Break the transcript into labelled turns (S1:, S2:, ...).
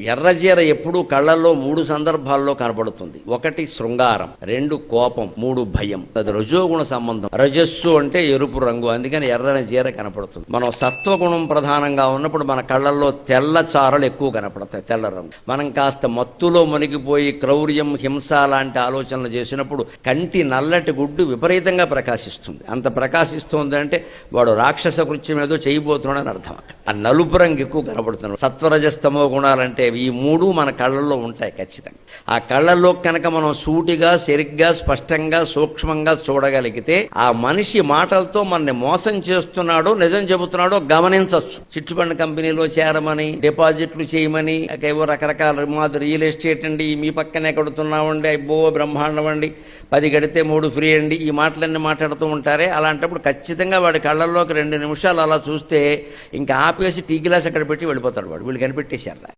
S1: ఎర్రజీర ఎప్పుడూ కళ్ళల్లో మూడు సందర్భాల్లో కనబడుతుంది. ఒకటి శృంగారం రెండు కోపం మూడు భయం. అది రజోగుణ సంబంధం. రజస్సు అంటే ఎరుపు రంగు అందుకని ఎర్రని చీర కనపడుతుంది. మనం సత్వగుణం ప్రధానంగా ఉన్నప్పుడు మన కళ్ళల్లో తెల్ల చారలు ఎక్కువ కనపడతాయి తెల్ల రంగు. మనం కాస్త మత్తులో మునిగిపోయి క్రౌర్యం హింస లాంటి ఆలోచనలు చేసినప్పుడు కంటి నల్లటి గుడ్డు విపరీతంగా ప్రకాశిస్తుంది. అంత ప్రకాశిస్తుంది అంటే వాడు రాక్షస కృత్యం ఏదో చేయబోతున్నాడని అర్థం. ఆ నలుపు రంగు ఎక్కువ కనపడుతున్నాడు సత్వరజస్తమో గుణాలంటే ఈ మూడు మన కళ్ళల్లో ఉంటాయి ఖచ్చితంగా. ఆ కళ్ళల్లో కనుక మనం సూటిగా సరిగ్గా స్పష్టంగా సూక్ష్మంగా చూడగలిగితే ఆ మనిషి మాటలతో మనని మోసం చేస్తున్నాడో నిజం చెబుతున్నాడో గమనించవచ్చు. చిట్టుబండి కంపెనీలో చేరమని డిపాజిట్లు చేయమని ఏవో రకరకాల మాది రియల్ ఎస్టేట్ అండి మీ పక్కనే కడుతున్నామండి అబ్బో బ్రహ్మాండం అండి పది గడితే మూడు ఫ్రీ అండి ఈ మాటలన్నీ మాట్లాడుతూ ఉంటారే. అలాంటప్పుడు ఖచ్చితంగా వాడి కళ్ళల్లోకి రెండు నిమిషాలు అలా చూస్తే ఇంకా ఆపేసి టీ గ్లాస్ అక్కడ పెట్టి వెళ్ళిపోతాడు వాడు వీళ్ళు కనిపెట్టేశారు.